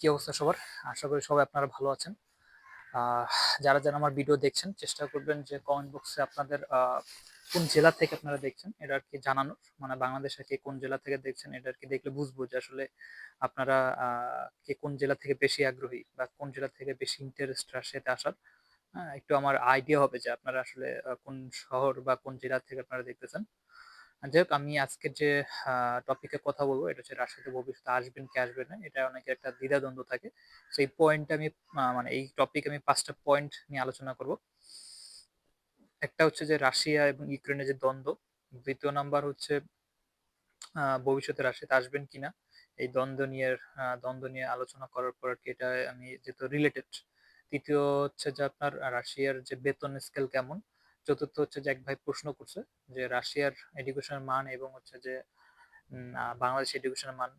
কি অবস্থা সবার? আশা করি সবাই আপনারা ভালো আছেন। যারা যারা আমার ভিডিও দেখছেন চেষ্টা করবেন যে কমেন্ট বক্সে আপনাদের কোন জেলা থেকে আপনারা দেখছেন এটা আর কি জানানোর। মানে বাংলাদেশে কে কোন জেলা থেকে দেখছেন এটা আর কি দেখলে বুঝব যে আসলে আপনারা কে কোন জেলা থেকে বেশি আগ্রহী বা কোন জেলা থেকে বেশি ইন্টারেস্ট রাশিয়াতে আসার। হ্যাঁ, একটু আমার আইডিয়া হবে যে আপনারা আসলে কোন শহর বা কোন জেলা থেকে আপনারা দেখতেছেন। যাই হোক, আমি আজকে যে টপিকে কথা বলব, এটা হচ্ছে রাশিয়াতে ভবিষ্যতে আসবেন কি আসবেন না, এটা অনেকের একটা দ্বিধাদ্বন্দ্ব থাকে। এই পয়েন্ট আমি মানে এই টপিক আমি পাঁচটা পয়েন্ট নিয়ে আলোচনা করব। একটা হচ্ছে যে, রাশিয়া এবং ইউক্রেনের যে দ্বন্দ্ব, দ্বিতীয় নাম্বার হচ্ছে ভবিষ্যতে রাশিয়াতে আসবেন কিনা এই দ্বন্দ্ব নিয়ে দ্বন্দ্ব নিয়ে আলোচনা করার পর কি এটা আমি যেহেতু রিলেটেড তৃতীয় হচ্ছে যে আপনার রাশিয়ার যে বেতন স্কেল কেমন চতুর্থ হচ্ছে যে এক ভাই প্রশ্ন করছে যে রাশিয়ার এডুকেশনের মান এবং হচ্ছে যে বাংলাদেশ এডুকেশনের মান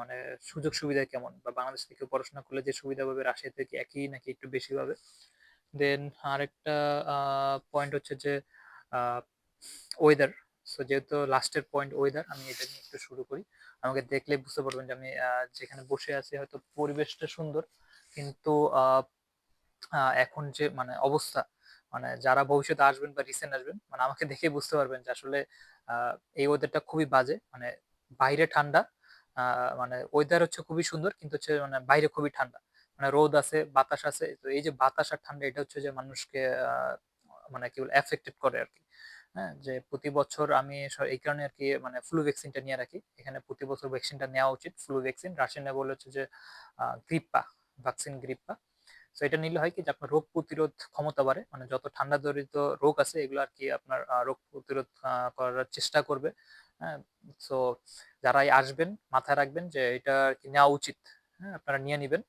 মানে সুযোগ সুবিধা কেমন? বা বাংলাদেশ থেকে পড়াশোনা করলে যে সুবিধা পাবে রাশিয়া থেকে একই নাকি একটু বেশি পাবে? দেন আরেকটা পয়েন্ট হচ্ছে যে ওয়েদার সো যেহেতু লাস্টের পয়েন্ট ওয়েদার আমি এটা নিয়ে একটু শুরু করি। আমাকে দেখলে বুঝতে পারবেন যে আমি যেখানে বসে আছি হয়তো পরিবেশটা সুন্দর, কিন্তু এখন যে মানে অবস্থা মানে যারা ভবিষ্যতে আসবেন বা রিসেন্ট আসবেন মানে আমাকে দেখে বুঝতে পারবেন যে আসলে এই ওয়েদারটা খুবই বাজে মানে বাইরে ঠান্ডা মানে ওয়েদার হচ্ছে খুবই সুন্দর, কিন্তু হচ্ছে মানে বাইরে খুবই ঠান্ডা। মানে রোদ আছে, বাতাস আছে, তো এই যে বাতাস আর ঠান্ডা, এটা হচ্ছে যে মানুষকে মানে কি বলে এফেক্টেড করে আর কি। হ্যাঁ যে প্রতি বছর আমি এই কারণে আর কি মানে ফ্লু ভ্যাকসিনটা নিয়ে রাখি। এখানে প্রতি বছর ভ্যাকসিনটা নেওয়া উচিত ফ্লু ভ্যাকসিন রাশিয়ানে বলে হচ্ছে যে গ্রিপ্পা ভ্যাকসিন গ্রিপ্পা তো এটা নিলে হয় কি যে আপনার রোগ প্রতিরোধ ক্ষমতা বাড়ে। মানে যত ঠান্ডা জনিত রোগ আছে, এগুলো আর কি আপনার রোগ প্রতিরোধ করার চেষ্টা করবে। হ্যাঁ তো যারাই আসবেন, মাথায় রাখবেন যে এটা আর কি নেওয়া উচিত। হ্যাঁ আপনারা নিয়ে নেবেন।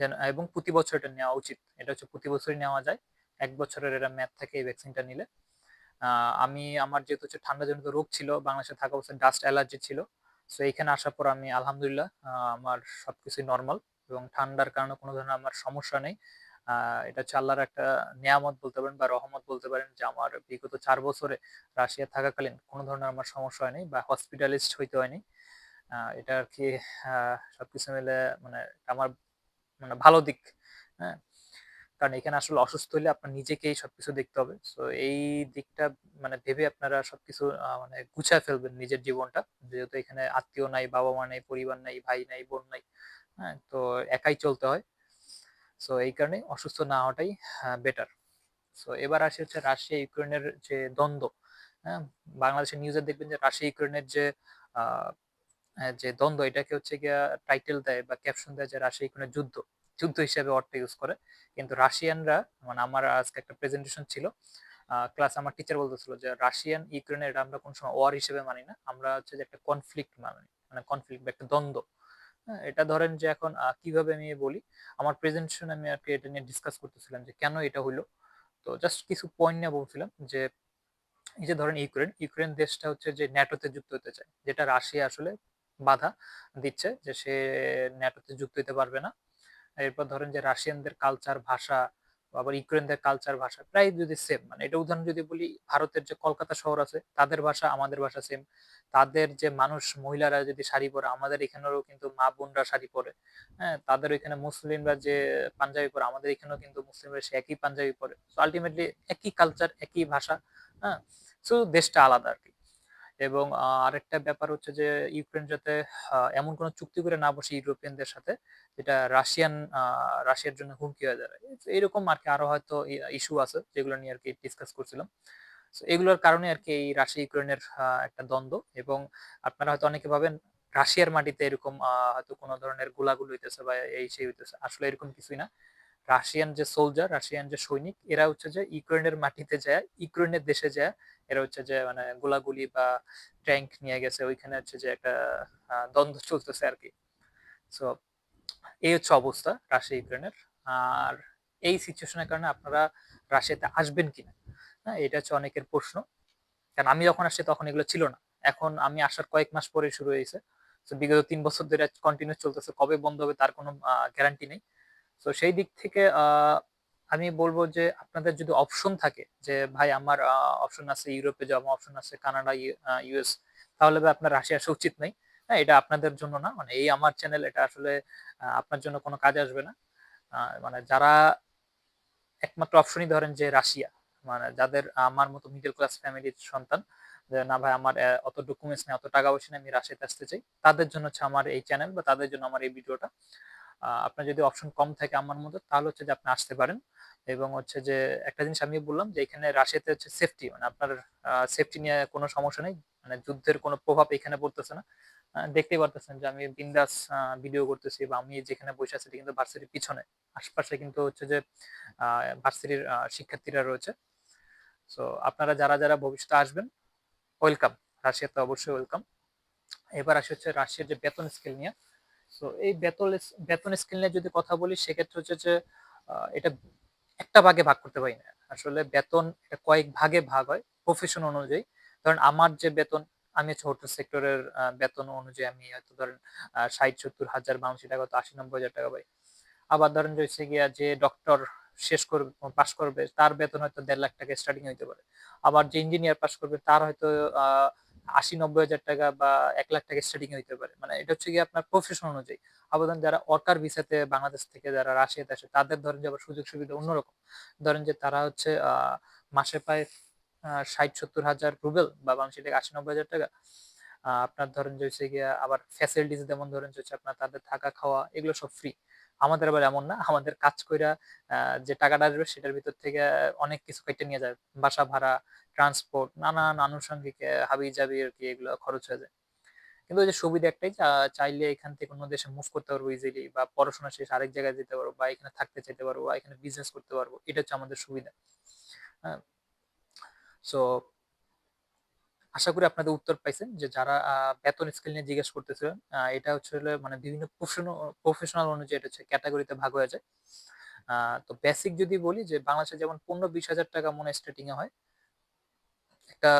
যেন, এবং প্রতি বছর এটা নেওয়া উচিত। এটা হচ্ছে প্রতি বছরই নেওয়া যায়। এক বছরের এটা ম্যাথ থাকে এই ভ্যাকসিনটা নিলে। আমি, আমার যেহেতু হচ্ছে ঠান্ডা জনিত রোগ ছিল, বাংলাদেশে থাকা অবস্থায় ডাস্ট অ্যালার্জি ছিল। তো এখানে আসার পর আমি আলহামদুলিল্লাহ আমার সবকিছুই নর্মাল এবং ঠান্ডার কারণে কোনো ধরনের আমার সমস্যা নেই। এটা চাল্লার একটা নিয়ামত বলতে পারেন বা রহমত বলতে পারেন যে আমার বিগত চার বছরে রাশিয়া থাকাকালীন কোনো ধরনের আমার সমস্যা হয়নি বা হসপিটালিস্ট হইতে হয়নি। এটা আর কি সবকিছু মিলে মানে আমার মানে ভালো দিক হ্যাঁ। কারণ এখানে আসলে অসুস্থ হলে আপনার নিজেকেই সবকিছু দেখতে হবে। তো এই দিকটা মানে ভেবে আপনারা সবকিছু মানে গুছায় ফেলবেন নিজের জীবনটা। যেহেতু এখানে আত্মীয় নাই বাবা মা নাই, পরিবার নাই, ভাই নাই, বোন নাই। হ্যাঁ তো একাই চলতে হয়। সো এই কারণে অসুস্থ না হওয়াটাই বেটার সো এবার আসে হচ্ছে রাশিয়া ইউক্রেনের যে দ্বন্দ্ব হ্যাঁ বাংলাদেশের নিউজে দেখবেন যে রাশিয়া ইউক্রেনের যে আহ, যে দ্বন্দ্ব এটাকে হচ্ছে গিয়া টাইটেল দেয় বা ক্যাপশন দেয় যে রাশিয়া ইউক্রেনের যুদ্ধ যুদ্ধ হিসেবে অর্থ ইউজ করে। কিন্তু রাশিয়ানরা মানে আমার আজকে একটা প্রেজেন্টেশন ছিল ক্লাস আমার টিচার বলতেছিল যে রাশিয়ান ইউক্রেনের এটা আমরা কোনো সময় ওয়ার হিসেবে মানি না আমরা হচ্ছে যে একটা কনফ্লিক্ট মানি মানে কনফ্লিক্ট বা একটা দ্বন্দ্ব। হ্যাঁ, এটা ধরেন যে এখন কীভাবে আমি বলি? আমার প্রেজেন্টেশন আমি আর কি এটা নিয়ে ডিসকাস করতেছিলাম যে কেন এটা হইল। তো জাস্ট কিছু পয়েন্ট নিয়ে বলছিলাম যে, এই যে ধরেন ইউক্রেন ইউক্রেন দেশটা হচ্ছে যে ন্যাটোতে যুক্ত হতে চায়, যেটা রাশিয়া আসলে বাধা দিচ্ছে যে সে ন্যাটোতে যুক্ত হতে পারবে না। এরপর ধরেন যে রাশিয়ানদের কালচার ভাষা আবার ইউক্রেনদের কালচার ভাষা প্রায় যদি সেম মানে এটা উদাহরণ যদি বলি, ভারতের যে কলকাতা শহর আছে, তাদের ভাষা, আমাদের ভাষা সেম তাদের যে মানুষ, মহিলারা যদি শাড়ি পরে, আমাদের এখানেও কিন্তু মা বোনরা শাড়ি পরে। হ্যাঁ তাদের এখানে মুসলিমরা যে পাঞ্জাবি পরে, আমাদের এখানেও কিন্তু মুসলিমরা সে একই পাঞ্জাবি পরে। তো আলটিমেটলি একই কালচার একই ভাষা হ্যাঁ। শুধু দেশটা আলাদা আর কি। এবং আরেকটা ব্যাপার হচ্ছে যে, ইউক্রেন যাতে এমন কোনো চুক্তি করে না বসে ইউরোপিয়ানদের সাথে যেটা রাশিয়ান রাশিয়ার জন্য হুমকি হয়ে দাঁড়ায়। এইরকম আর কি আরও হয়তো ইস্যু আছে যেগুলো নিয়ে আর কি ডিসকাস করছিলাম এগুলোর কারণে আর কি এই রাশিয়া ইউক্রেনের একটা দ্বন্দ্ব এবং আপনারা হয়তো অনেকে ভাবেন রাশিয়ার মাটিতে এরকম হয়তো কোনো ধরনের গোলাগুলি হইতেছে বা এই সেই হইতেছে। আসলে এরকম কিছুই না। রাশিয়ান যে সোলজার রাশিয়ান যে সৈনিক, এরা হচ্ছে যে ইউক্রেনের মাটিতে যায় ইউক্রেনের দেশে যায়, এরা হচ্ছে যে মানে গোলাগুলি বা ট্যাঙ্ক নিয়ে গেছে, ওইখানে হচ্ছে যে একটা দ্বন্দ্ব চলতেছে আর কি সো এই হচ্ছে অবস্থা রাশিয়া, ইউক্রেনের। আর এই সিচুয়েশনের কারণে আপনারা রাশিয়াতে আসবেন কিনা? হ্যাঁ এটা হচ্ছে অনেকের প্রশ্ন। কারণ আমি যখন আসছি তখন এগুলো ছিল না। এখন আমি আসার কয়েক মাস পরে শুরু হয়েছে। তো বিগত তিন বছর ধরে কন্টিনিউ চলতেছে। কবে বন্ধ হবে তার কোনো গ্যারান্টি নেই। তো সেই দিক থেকে আমি বলব যে আপনাদের যদি অপশন থাকে যে, ভাই, আমার অপশন আছে ইউরোপে যাওয়া অপশন আছে কানাডা ইউএস তাহলে আপনার রাশিয়া আসা উচিত নাই। হ্যাঁ এটা আপনাদের জন্য না। মানে এই আমার চ্যানেল এটা আসলে আপনার জন্য কোনো কাজে আসবে না। মানে যারা একমাত্র অপশনই ধরেন যে রাশিয়া মানে যাদের আমার মতো মিডল ক্লাস ফ্যামিলির সন্তান না ভাই আমার অত ডকুমেন্টস নেই, অত টাকা পয়সা নেই, আমি রাশিয়াতে আসতে চাই, তাদের জন্য হচ্ছে আমার এই চ্যানেল বা তাদের জন্য আমার এই ভিডিওটা। আপনার যদি অপশন কম থাকে আমার মতো, তাহলে হচ্ছে যে আপনি আসতে পারেন। এবং হচ্ছে যে একটা জিনিস আমি বললাম যে এখানে রাশিয়াতে হচ্ছে সেফটি মানে আপনার সেফটি নিয়ে কোনো সমস্যা নেই মানে যুদ্ধের কোনো প্রভাব এখানে পড়তেছে না। দেখতেই পারতেছেন যে আমি বিন্দাস ভিডিও করতেছি বা আমি যেখানে বসে আছি কিন্তু ভার্সিটির পিছনে। আশপাশে কিন্তু হচ্ছে যে ভার্সিটির শিক্ষার্থীরা রয়েছে। সো আপনারা যারা যারা ভবিষ্যতে আসবেন ওয়েলকাম রাশিয়াতে অবশ্যই ওয়েলকাম এবার আসে হচ্ছে রাশিয়ার যে বেতন স্কেল নিয়ে। সো এই বেতন বেতন স্কেল নিয়ে যদি কথা বলি, সেক্ষেত্রে হচ্ছে যে এটা একটা ভাগে ভাগ করতে পারি না। আসলে বেতন এটা কয়েক ভাগে ভাগ হয় প্রফেশন অনুযায়ী। ধরেন, আমার যে বেতন আমি হোটেল সেক্টরের বেতন অনুযায়ী আমি হয়তো ধরেন ষাট, সত্তর, হাজার বাউন্সি টাকা তো আশি, নব্বই হাজার টাকা পাই। আবার ধরেন হচ্ছে গিয়া যে ডক্টর শেষ করবে পাশ করবে, তার বেতন হয়তো দেড় লাখ টাকা স্টার্টিং হইতে পারে। আবার যে ইঞ্জিনিয়ার পাশ করবে, তার হয়তো আশি, নব্বই হাজার টাকা বা এক লাখ টাকা স্টার্টিং হইতে পারে। মানে এটা হচ্ছে গিয়ে আপনার প্রফেশন অনুযায়ী। আবার যারা ওয়ার্কার ভিসাতে বাংলাদেশ থেকে যারা রাশিয়াতে আসে, তাদের ধরেন যে আবার সুযোগ সুবিধা অন্যরকম। ধরেন যে তারা হচ্ছে মাসে পায় ষাট, সত্তর হাজার রুবেল বা বাংলাদেশি টাকা আশি নব্বই হাজার টাকা। আপনার ধরেন যে হচ্ছে গিয়া আবার ফ্যাসিলিটিস যেমন ধরেন হচ্ছে আপনার তাদের থাকা, খাওয়া, এগুলো সব ফ্রি আমাদের আবার এমন না, আমাদের কাজ কইরা যে টাকাটা আসবে সেটার ভিতর থেকে অনেক কিছু কেটে নিয়ে যায়। বাসা ভাড়া ট্রান্সপোর্ট নানান আনুষঙ্গিক হাবি জাবি আর কি এগুলো খরচ হয়ে যায়। কিন্তু ওই যে সুবিধা একটাই চাইলে এখান থেকে অন্য দেশে মুভ করতে পারব ইজিলি বা পড়াশোনা শেষ আরেক জায়গায় যেতে পারব বা এখানে থাকতে চাইতে পারব বা এখানে বিজনেস করতে পারব, এটা হচ্ছে আমাদের সুবিধা। হ্যাঁ সো আশা করি আপনাদের উত্তর পাইছেন যে যারা বেতন স্কেল নিয়ে জিজ্ঞেস করতেছিলেন এটা হচ্ছে মানে বিভিন্ন প্রফেশনাল অনুযায়ী এটা হচ্ছে ক্যাটাগরিতে ভাগ হয়ে যায়। তো বেসিক যদি বলি যে বাংলাদেশে যেমন পনেরো বিশ হাজার টাকা মনে স্টার্টিং এ হয়, একটা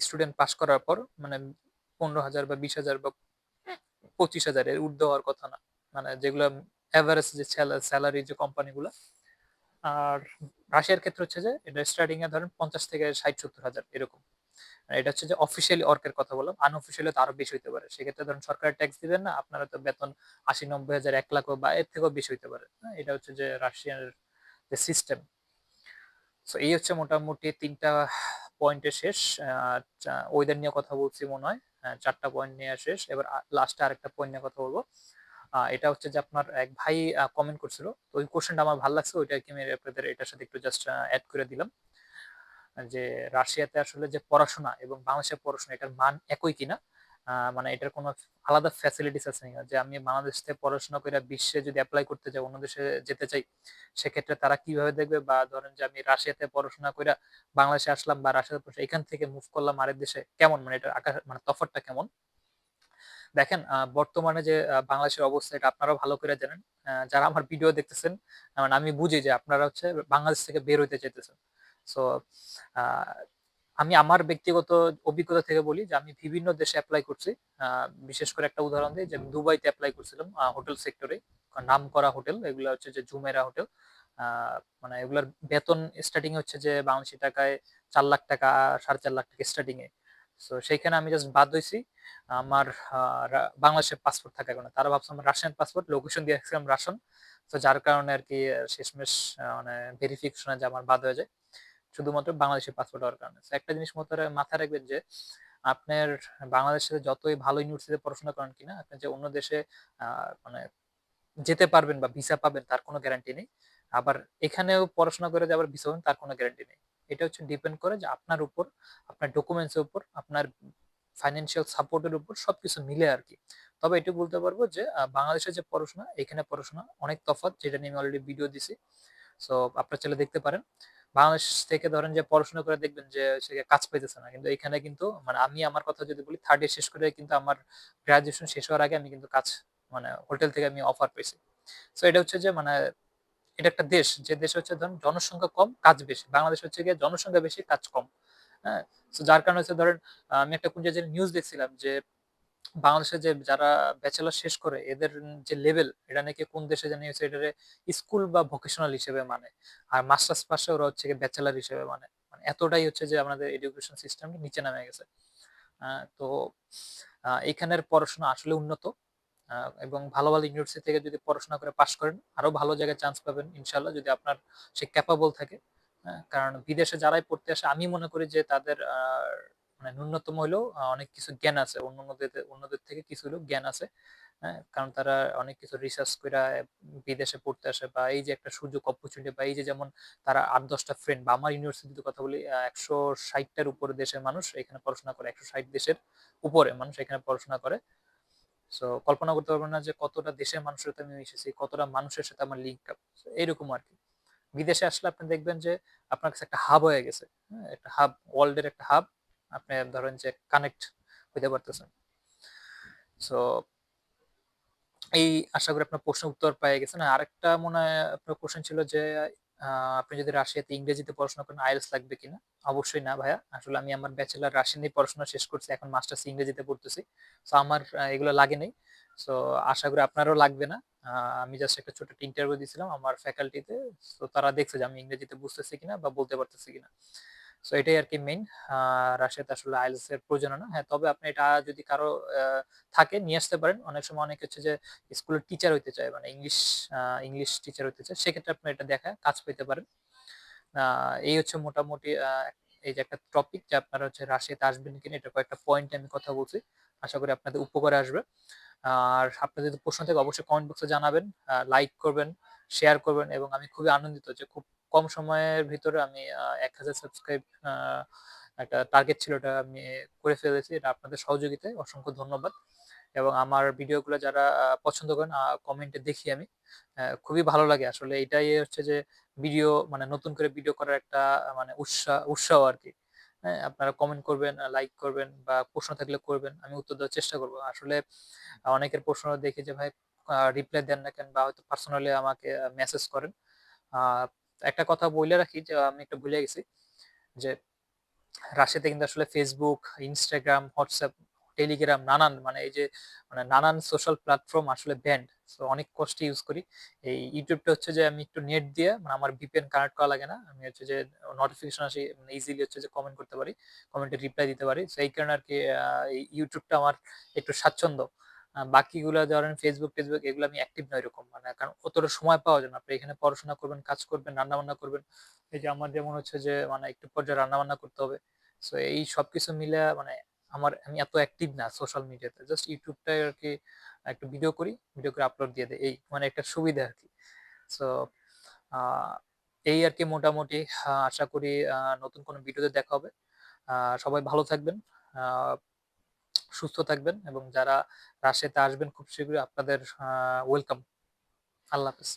স্টুডেন্ট পাশ করার পর মানে পনেরো হাজার বা বিশ হাজার বা পঁচিশ হাজার এর ঊর্ধ্ব হওয়ার কথা না। মানে যেগুলো এভারেজ যে স্যালারি যে কোম্পানিগুলো আর রাশিয়ার ক্ষেত্রে হচ্ছে যে এটা স্টার্টিং এ ধরেন পঞ্চাশ থেকে ষাট সত্তর হাজার এরকম। এটা হচ্ছে যে অফিসিয়ালি অর্কের কথা বললাম আনঅফিসিয়ালি তো আরও বেশি হইতে পারে। সেক্ষেত্রে ধরুন সরকারের ট্যাক্স দিবেন না আপনারা তো বেতন আশি নব্বই হাজার এক লাখ বা এর থেকেও বেশি হইতে পারে। হ্যাঁ, এটা হচ্ছে যে রাশিয়ার যে সিস্টেম তো এই হচ্ছে মোটামুটি তিনটা পয়েন্টের শেষ। ওয়েদার নিয়ে কথা বলছি মনে হয়। চারটা পয়েন্ট নিয়ে শেষ। এবার লাস্টে আরেকটা পয়েন্ট নিয়ে কথা বলব। এটা হচ্ছে যে আপনার এক ভাই কমেন্ট করছিল। তো ওই কোশ্চেনটা আমার ভালো লাগছে, ওইটা আমি আপনাদের এটার সাথে একটু জাস্ট অ্যাড করে দিলাম। যে রাশিয়াতে আসলে যে পড়াশোনা এবং বাংলাদেশের পড়াশোনা, এটার মান একই কিনা? মানে এটার কোনো আলাদা ফ্যাসিলিটিস আছে না যে আমি বাংলাদেশ থেকে পড়াশোনা করে বিশ্বে যদি অ্যাপ্লাই করতে চাই অন্য দেশে যেতে চাই, সেক্ষেত্রে তারা কীভাবে দেখবে? বা ধরেন যে আমি রাশিয়াতে পড়াশোনা করে বাংলাদেশে আসলাম বা রাশিয়াতে এখান থেকে মুভ করলাম আরেক দেশে, কেমন? মানে এটা আকাশ মানে তফাৎটা কেমন? দেখেন বর্তমানে যে বাংলাদেশের অবস্থা এটা আপনারাও ভালো করে জানেন। যারা আমার ভিডিও দেখতেছেন মানে আমি বুঝি যে আপনারা হচ্ছে বাংলাদেশ থেকে বের হইতে চাইতেছেন। সো আমি আমার ব্যক্তিগত অভিজ্ঞতা থেকে বলি যে আমি বিভিন্ন দেশে অ্যাপ্লাই করছি। বিশেষ করে একটা উদাহরণ দিই যে আমি দুবাইতে অ্যাপ্লাই করছিলাম হোটেল সেক্টরে নাম করা হোটেল এগুলো হচ্ছে যে জুমেরা হোটেল মানে এগুলোর বেতন স্টার্টিং হচ্ছে যে বাংলাদেশি টাকায় চার লাখ টাকা, সাড়ে চার লাখ টাকা স্টার্টিং এ। তো সেইখানে আমি জাস্ট বাদ হয়েছি আমার বাংলাদেশের পাসপোর্ট থাকার কারণে। তারা ভাবছে আমার রাশিয়ান পাসপোর্ট লোকেশন দিয়ে রাখছিলাম রাশন তো যার কারণে আর কি শেষমেশ মানে ভেরিফিকেশনে যে আমার বাদ হয়ে যায়। শুধুমাত্র বাংলাদেশের পাসপোর্ট হওয়ার কারণে। একটা জিনিস মাথায় মাথায় রাখবেন যে, আপনার বাংলাদেশে যতই ভালো ইউনিভার্সিটিতে পড়াশোনা করেন কিনা, আপনি যে অন্য দেশে মানে যেতে পারবেন বা ভিসা পাবেন, তার কোনো গ্যারান্টি নেই। আবার এখানেও পড়াশোনা করে যে আবার ভিসা পাবেন, তার কোনো গ্যারান্টি নেই। এটা হচ্ছে ডিপেন্ড করে যে আপনার উপর, আপনার ডকুমেন্টস এর উপর, আপনার ফাইন্যান্সিয়াল সাপোর্টের উপর সবকিছু মিলে আর কি তবে এটুকু বলতে পারব যে বাংলাদেশের যে পড়াশোনা, এখানে পড়াশোনা অনেক তফাৎ, যেটা নিয়ে আমি অলরেডি ভিডিও দিছি। সো আপনার ছেলে দেখতে পারেন। বাংলাদেশ থেকে ধরেন যে পড়াশোনা করে দেখবেন যে সে কাজ পাইতেছে না। কিন্তু এখানে কিন্তু মানে আমি আমার কথা যদি বলি থার্ড ইয়ার শেষ করে কিন্তু আমার গ্রাজুয়েশন শেষ হওয়ার আগে আমি কিন্তু কাজ মানে হোটেল থেকে আমি অফার পেয়েছি সো এটা হচ্ছে যে মানে এটা একটা দেশ, যে দেশে হচ্ছে ধরেন জনসংখ্যা কম, কাজ বেশি। বাংলাদেশ হচ্ছে গিয়ে জনসংখ্যা বেশি, কাজ কম। হ্যাঁ? তো যার কারণে হচ্ছে ধরেন, আমি একটা কোন নিউজ দেখছিলাম যে বাংলাদেশে যে যারা ব্যাচেলার শেষ করে, এদের যে লেভেল এটা নাকি কোন দেশে জানি হচ্ছে এটারে স্কুল বা ভোকেশনাল হিসেবে মানে। আর মাস্টার্স পাশে ওরা হচ্ছে গিয়ে ব্যাচেলার হিসেবে মানে। মানে এতটাই হচ্ছে যে আমাদের এডুকেশন সিস্টেম নিচে নামে গেছে। তো এখানের পড়াশোনা আসলে উন্নত। এবং ভালো ভালো ইউনিভার্সিটি থেকে যদি পড়াশোনা করে পাশ করেন, আরও ভালো জায়গায় চান্স পাবেন ইনশাল্লাহ যদি আপনার সে ক্যাপাবল থাকে। কারণ বিদেশে যারাই পড়তে আসে, আমি মনে করি যে তাদের মানে ন্যূনতম হলেও অনেক কিছু জ্ঞান আছে। অন্যদের অন্যদের থেকে কিছু হলেও জ্ঞান আছে। কারণ তারা অনেক কিছু রিসার্চ করে, বিদেশে পড়তে আসে বা এই যে একটা সুযোগ অপরচুনিটি বা এই যে যেমন তারা আট, দশটা ফ্রেন্ড বা আমার ইউনিভার্সিটিতে কথা বলি একশো ষাটটার উপরে দেশের মানুষ এখানে পড়াশোনা করে, একশো ষাট দেশের উপরে মানুষ এখানে পড়াশোনা করে। সো কল্পনা করতে পারবেন না যে কতটা দেশের মানুষের সাথে আমি মিশেছি কতটা মানুষের সাথে আমার লিঙ্ক আপ এইরকম আর কি। বিদেশে আসলে আপনি দেখবেন যে আপনার কাছে একটা হাব হয়ে গেছে। হ্যাঁ, একটা হাব ওয়ার্ল্ডের একটা হাব আপনি ধরেন যে কানেক্ট হইতে পারতেছেন। সো এই আশা করি আপনার প্রশ্ন উত্তর পেয়ে গেছেন। আরেকটা মনে হয় আপনার কোশ্চেন ছিল যে আপনি যদি রাশিয়াতে ইংরেজিতে পড়াশোনা করেন, আইএলস লাগবে কিনা? অবশ্যই না ভাইয়া। আসলে আমি আমার ব্যাচেলার রাশিয়ান নিয়ে পড়াশোনা শেষ করছি, এখন মাস্টার্স ইংরেজিতে পড়তেছি। সো আমার এগুলো লাগে নাই। সো আশা করি আপনারও লাগবে না। আমি জাস্ট একটা ছোট ইন্টারভিউ দিয়েছিলাম আমার ফ্যাকাল্টিতে তো। তারা দেখছে যে আমি ইংরেজিতে বুঝতেছি কিনা বা বলতে পারতেছি কিনা। সো এটাই আর কি মেইন রাশিয়াতে আসলে আইএলস এর প্রয়োজন না হ্যাঁ তবে আপনি এটা যদি কারও থাকে, নিয়ে আসতে পারেন। অনেক সময় অনেক হচ্ছে যে স্কুলের টিচার হইতে চায় মানে ইংলিশ ইংলিশ টিচার হইতে চায়, সেক্ষেত্রে আপনি এটা দেখা, কাজ পেতে পারেন। এই হচ্ছে মোটামুটি এই যে একটা টপিক যে আপনারা হচ্ছে রাশিয়াতে আসবেন কিনা, এটা কয়েকটা পয়েন্ট আমি কথা বলছি। আশা করি আপনাদের উপকারে আসবে। আর আপনাদের যদি প্রশ্ন থাকে, অবশ্যই কমেন্ট বক্সে জানাবেন লাইক করবেন শেয়ার করবেন, এবং আমি খুবই আনন্দিত যে খুব কম সময়ের ভিতরে আমি এক হাজার সাবস্ক্রাইব একটা টার্গেট ছিল ওটা আমি করে ফেলেছি। এটা আপনাদের সহযোগিতায় অসংখ্য ধন্যবাদ। এবং আমার ভিডিওগুলো যারা পছন্দ করেন কমেন্টে দেখি আমি। খুবই ভালো লাগে। আসলে এটাই হচ্ছে যে ভিডিও মানে নতুন করে ভিডিও করার একটা মানে উৎসাহ উৎসাহ আর কি হ্যাঁ আপনারা কমেন্ট করবেন লাইক করবেন বা প্রশ্ন থাকলে করবেন, আমি উত্তর দেওয়ার চেষ্টা করব। আসলে অনেকের প্রশ্ন দেখি যে, ভাই রিপ্লাই দেন না কেন? বা হয়তো পার্সোনালি আমাকে মেসেজ করেন। একটা কথা বলে রাখি যে, আমি একটা ভুলে গেছি যে, রাশিয়াতে কিন্তু আসলে ফেসবুক ইনস্টাগ্রাম হোয়াটসঅ্যাপ টেলিগ্রাম নানান মানে এই যে মানে নানান সোশ্যাল প্ল্যাটফর্ম আসলে ব্যান্ড সো অনেক কষ্টে ইউজ করি। এই ইউটিউবটা হচ্ছে যে, আমি একটু নেট দিয়ে মানে আমার ভিপিএন কানেক্ট করা লাগে না। আমি হচ্ছে যে নোটিফিকেশন আসে ইজিলি হচ্ছে যে কমেন্ট করতে পারি কমেন্টে রিপ্লাই দিতে পারি। সো এই কারণে আর কি ইউটিউবটা আমার একটু স্বাচ্ছন্দ্য। বাকিগুলো ধরেন ফেসবুক টেসবুক এগুলো আমি অ্যাক্টিভ নয় এরকম। মানে কারণ অতটা সময় পাওয়া যায় না। আপনি এখানে পড়াশোনা করবেন, কাজ করবেন রান্না বান্না করবেন। এই যে আমার যেমন হচ্ছে যে মানে একটু পর্যায়ে রান্নাবান্না করতে হবে। সো এই সবকিছু মিলে মানে আমার, আমি এত অ্যাক্টিভ না সোশ্যাল মিডিয়াতে জাস্ট ইউটিউবটাই আর কি একটা ভিডিও করি ভিডিও করে আপলোড দিয়ে দেয় এই মানে একটা সুবিধা আর কি সো এই আর কি মোটামুটি আশা করি নতুন কোনো ভিডিওতে দেখা হবে। সবাই ভালো থাকবেন। সুস্থ থাকবেন এবং যারা রাশিয়াতে আসবেন খুব শীঘ্রই আপনাদের ওয়েলকাম আল্লাহ হাফিজ।